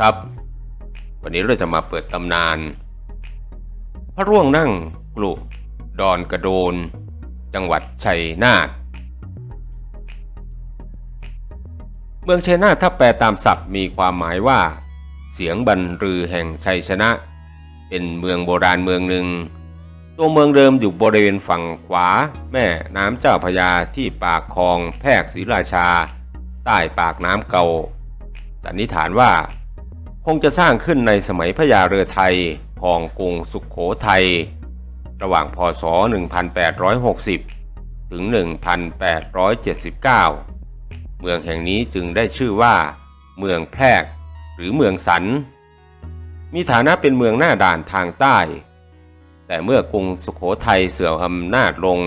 ครับ วันนี้เราจะมาเปิดตำนาน พระร่วงนั่งกลุดอนกระโดน จังหวัดชัยนาทเมืองชัยนาทถ้าแปลตามศัพท์มีความหมายว่า เสียงบรรลือแห่งชัยชนะ เป็นเมืองโบราณเมืองหนึ่ง ตัวเมืองเดิมอยู่บริเวณฝั่งขวา แม่น้ำเจ้าพยาที่ปากคลองแพรกศรีราชา ใต้ปากน้ำเก่าสันนิษฐานว่า คงจะสร้างขึ้นในสมัยพระยาเรือไทยครองกรุงสุขโขทัย ระหว่างพศ 1860 ถึง 1879 เมืองแห่งนี้จึงได้ชื่อว่า เมืองแพรกหรือเมืองสัน มีฐานะเป็นเมืองหน้าด่านทางใต้ แต่เมื่อกรุงสุขโขทัยเสื่อมอำนาจลง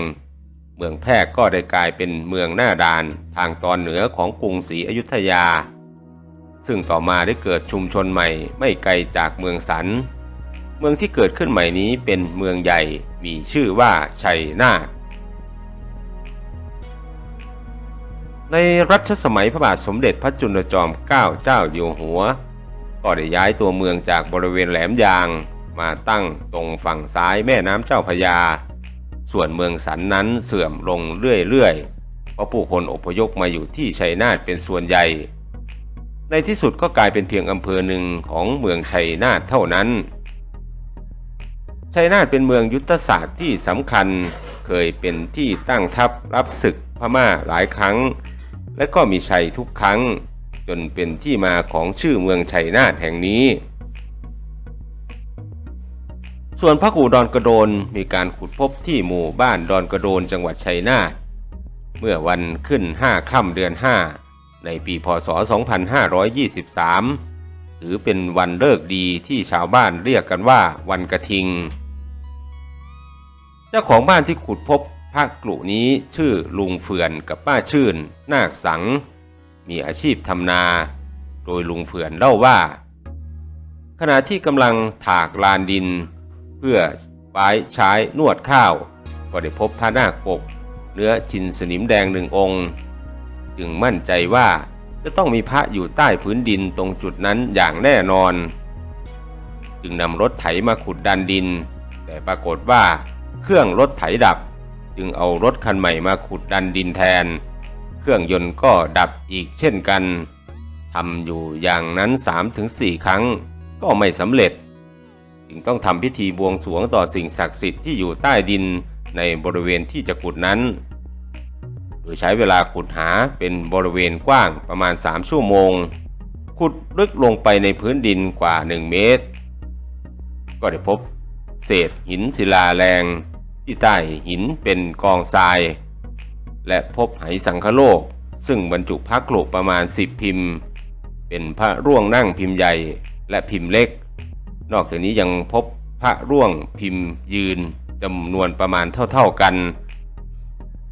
เมืองแพรกก็ได้กลายเป็นเมืองหน้าด่านทางตอนเหนือของกรุงศรีอยุธยา ซึ่งต่อมาได้เกิดชุมชนใหม่ไม่ไกลจากเมืองสัน เมืองที่เกิดขึ้นใหม่นี้เป็นเมืองใหญ่มีชื่อว่าชัยนาทในรัชสมัยพระบาทสมเด็จพระจุลจอมเกล้าเจ้าอยู่หัว ก็ได้ย้ายตัวเมืองจากบริเวณแหลมยางมาตั้งตรงฝั่งซ้ายแม่น้ำเจ้าพยา ส่วนเมืองสันนั้นเสื่อมลงเรื่อยๆ เพราะผู้คนอพยพมาอยู่ที่ชัยนาทเป็นส่วนใหญ่ ในที่สุดก็กลายเป็นเพียงอำเภอหนึ่งของเมืองชัยนาทเท่านั้น ชัยนาทเป็นเมืองยุทธศาสตร์ที่สำคัญ เคยเป็นที่ตั้งทัพรับศึกพม่าหลายครั้ง และก็มีชัยทุกครั้ง จนเป็นที่มาของชื่อเมืองชัยนาทแห่งนี้ ส่วนพระกูดอนกระโดนมีการขุดพบที่หมู่บ้านดอนกระโดนจังหวัดชัยนาทเมื่อวันขึ้น5ค่ำเดือน5 ในปีพศ 2523 ถือเป็นวันเลิกดีที่ชาวบ้านเรียกกันว่าวันกระทิง เจ้าของบ้านที่ขุดพบพระกลุนี้ชื่อลุงเฟือนกับป้าชื่น นาคสัง มีอาชีพทำนา โดยลุงเฟือนเล่าว่า ขณะที่กำลังถากลานดิน เพื่อไว้ใช้นวดข้าว ก็ได้พบพระนาคปก เนื้อชินสนิมแดงหนึ่งองค์ จึงมั่นใจว่าจะต้องมีพระอยู่ใต้พื้นดินตรงจุดนั้นอย่างแน่นอน จึงนำรถไถมาขุดดันดิน แต่ปรากฏว่าเครื่องรถไถดับ จึงเอารถคันใหม่มาขุดดันดินแทน เครื่องยนต์ก็ดับอีกเช่นกันทำอยู่อย่างนั้น 3-4 ครั้งก็ไม่สำเร็จ จึงต้องทำพิธีบวงสรวงต่อสิ่งศักดิ์สิทธิ์ที่อยู่ใต้ดินในบริเวณที่จะขุดนั้น โดยใช้เวลาขุดหาเป็นบริเวณกว้างประมาณ 3 ชั่วโมง ขุดลึกลงไปในพื้นดินกว่า 1 เมตร ก็ได้พบเศษหินศิลาแรง ที่ใต้หินเป็นกองทราย และพบไหสังคโลก ซึ่งบรรจุพระกลุประมาณ 10 พิมพ์ เป็นพระร่วงนั่งพิมพ์ใหญ่และพิมพ์เล็ก นอกจากนี้ยังพบพระร่วงพิมพ์ยืนจำนวนประมาณเท่าๆกัน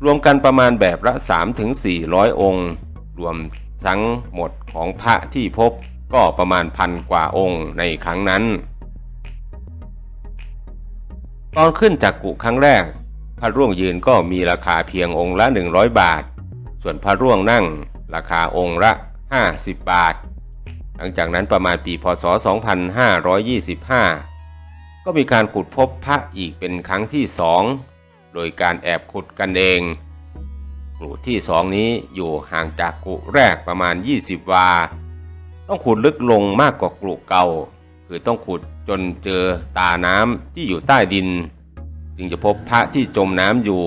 รวมกันประมาณแบบละ 3-400องค์ รวมทั้งหมดของพระที่พบก็ประมาณพันกว่าองค์ในครั้งนั้น ตอนขึ้นจากกุครั้งแรก พระร่วงยืนก็มีราคาเพียงองค์ละ 100 บาท ส่วนพระร่วงนั่งราคาองค์ละ 50 บาท หลังจากนั้นประมาณปีพศ 2525 ก็มีการขุดพบพระอีกเป็นครั้งที่สอง โดยการแอบขุดกันเองกลุ่ที่สองนี้อยู่ห่างจากกลุ่แรกประมาณ 20 วา ต้องขุดลึกลงมากกว่ากลุ่เก่า คือต้องขุดจนเจอตาน้ำที่อยู่ใต้ดิน จึงจะพบพระที่จมน้ำอยู่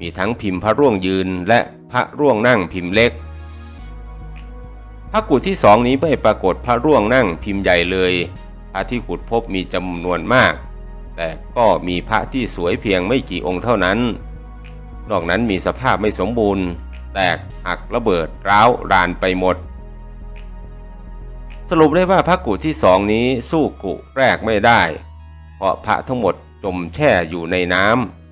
มีทั้งพิมพ์พระร่วงยืนและพระร่วงนั่งพิมพ์เล็กพระกุฏที่สองนี้ไม่ปรากฏพระร่วงนั่งพิมพ์ใหญ่เลย พระที่ขุดพบมีจำนวนมาก แต่ก็มีพระที่สวยเพียงไม่กี่องค์เท่านั้น นอกนั้นมีสภาพไม่สมบูรณ์ แตกหักระเบิดร้าวรานไปหมด สรุปได้ว่าพระกุฏที่สองนี้สู้กุแรกไม่ได้ เพราะพระทั้งหมดจมแช่อยู่ในน้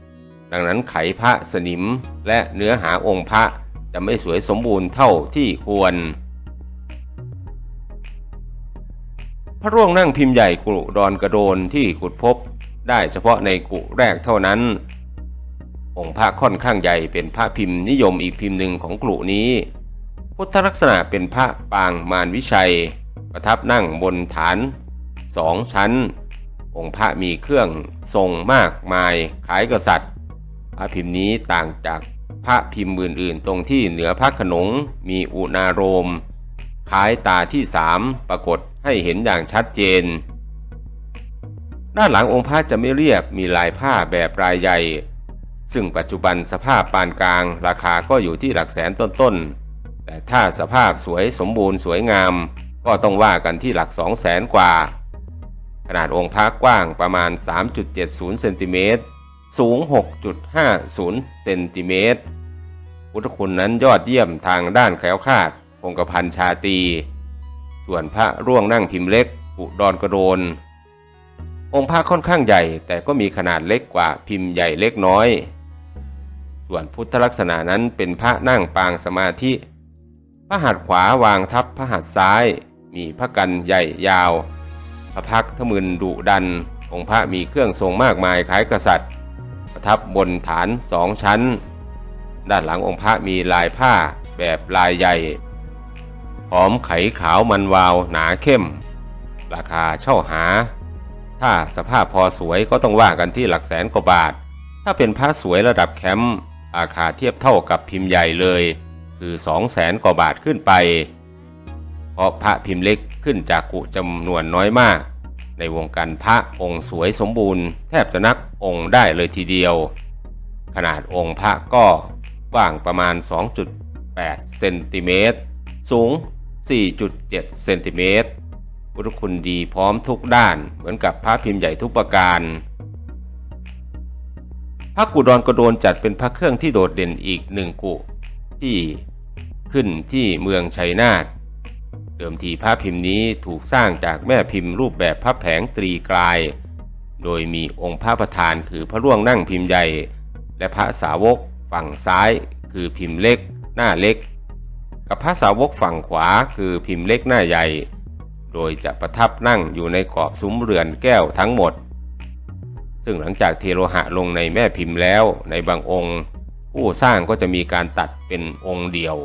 ำดังนั้นไขพระสนิมและเนื้อหาองค์พระจะไม่สวยสมบูรณ์เท่าที่ควร พระร่วงนั่งพิมพ์ใหญ่กุดอนกระโดนที่ขุดพบ ได้เฉพาะในกุแรกเท่านั้น องค์พระค่อนข้างใหญ่เป็นพระพิมพ์นิยมอีกพิมพ์หนึ่งของกลุ่นี้ พุทธลักษณะเป็นพระปางมารวิชัย ประทับนั่งบนฐานสองชั้น องค์พระมีเครื่องทรงมากมายคล้ายกษัตริย์ พระพิมพ์นี้ต่างจากพระพิมพ์อื่นๆ ตรงที่เหนือพระขนงมีอุณาโรมคล้ายตาที่สามปรากฏให้เห็นอย่างชัดเจน ด้านหลังองค์พระจะไม่เรียบมีลายผ้าแบบรายใหญ่ ซึ่งปัจจุบันสภาพปานกลาง ราคาก็อยู่ที่หลักแสนต้นๆ แต่ถ้าสภาพสวยสมบูรณ์สวยงาม ก็ต้องว่ากันที่หลัก2 0 0แสนกว่า ขนาดองค์พระกว้างประมาณ 3.70เซนติเมตรสูง 6.50เซนติเมตรพุทธคุณนั้นยอดเยี่ยมทางด้านแคล้วคลาดคงกระพันชาตี ส่วนพระร่วงนั่งพิมพ์เล็กอุดรกระโดน องค์พระค่อนข้างใหญ่ แต่ก็มีขนาดเล็กกว่าพิมพ์ใหญ่เล็กน้อย ส่วนพุทธลักษณะนั้นเป็นพระนั่งปางสมาธิ พระหัตถ์ขวาวางทับพระหัตถ์ซ้าย มีพระกันใหญ่ยาว พระพักทมึนดุดัน องค์พระมีเครื่องทรงมากมายคล้ายกษัตริย์ ประทับบนฐานสองชั้น ด้านหลังองค์พระมีลายผ้าแบบลายใหญ่หอมไขขาวมันวาวหนาเข้ม ราคาเช่าหา ถ้าสภาพพอสวยก็ต้องว่ากันที่หลักแสนกว่าบาท ถ้าเป็นพระสวยระดับแคมป์ราคาเทียบเท่ากับพิมพ์ใหญ่เลย คือ2 0 0แสนกว่าบาทขึ้นไป เพราะพระพิมพ์เล็กขึ้นจากกุจำนวนน้อยมาก ในวงการพระองค์สวยสมบูรณ์ แทบจะนับองค์ได้เลยทีเดียว ขนาดองค์พระก็กว้างประมาณ 2.8 เซนติเมตร สูง 4.7 เซนติเมตร พุทธคุณดีพร้อมทุกด้าน เหมือนกับพระพิมพ์ใหญ่ทุกประการ พระกุดรกระโดนจัดเป็นพระเครื่องที่โดดเด่นอีกหนึ่งกุที่ขึ้นที่เมืองชัยนาทเดิมทีพระพิมพ์นี้ถูกสร้างจากแม่พิมพ์รูปแบบพระแผงตรีกลาย โดยมีองค์พระประธานคือพระร่วงนั่งพิมพ์ใหญ่ และพระสาวกฝั่งซ้ายคือพิมพ์เล็กหน้าเล็ก กับพระสาวกฝั่งขวาคือพิมพ์เล็กหน้าใหญ่ โดยจะประทับนั่งอยู่ในขอบซุ้มเรือนแก้วทั้งหมด ซึ่งหลังจากเทโลหะลงในแม่พิมพ์แล้ว ในบางองค์ ผู้สร้างก็จะมีการตัดเป็นองค์เดียว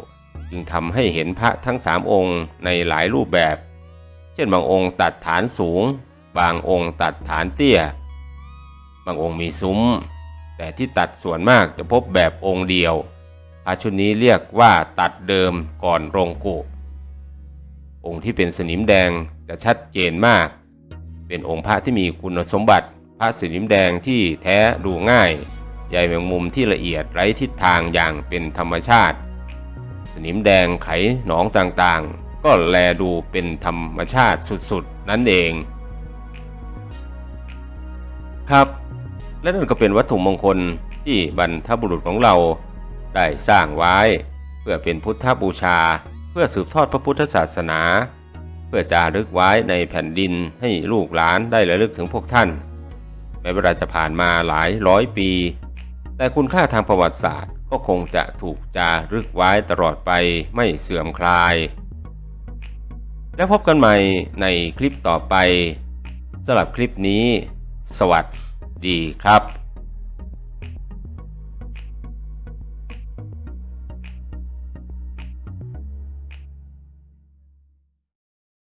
จึงทำให้เห็นพระทั้งสามองค์ในหลายรูปแบบ เช่นบางองค์ตัดฐานสูง บางองค์ตัดฐานเตี้ย บางองค์มีซุ้ม แต่ที่ตัดส่วนมากจะพบแบบองค์เดียวพระชุดนี้เรียกว่าตัดเดิมก่อนรงกุ องค์ที่เป็นสนิมแดงจะชัดเจนมาก เป็นองค์พระที่มีคุณสมบัติ พระสนิมแดงที่แท้ดูง่าย ใยแมงมุมที่ละเอียดไร้ทิศทางอย่างเป็นธรรมชาติ สนิมแดงไขหนองต่างๆ ก็แลดูเป็นธรรมชาติสุดๆ นั่นเอง ครับ และนั่นก็เป็นวัตถุมงคลที่บรรพบุรุษของเราได้สร้างไว้ เพื่อเป็นพุทธบูชา เพื่อสืบทอดพระพุทธศาสนา เพื่อจารึกไว้ในแผ่นดินให้ลูกหลานได้ระลึกถึงพวกท่านแม้เวลาจะผ่านมาหลายร้อยปี แต่คุณค่าทางประวัติศาสตร์ก็คงจะถูกจารึกไว้ตลอดไปไม่เสื่อมคลาย แล้วพบกันใหม่ในคลิปต่อไปสำหรับคลิปนี้ สวัสดีครับ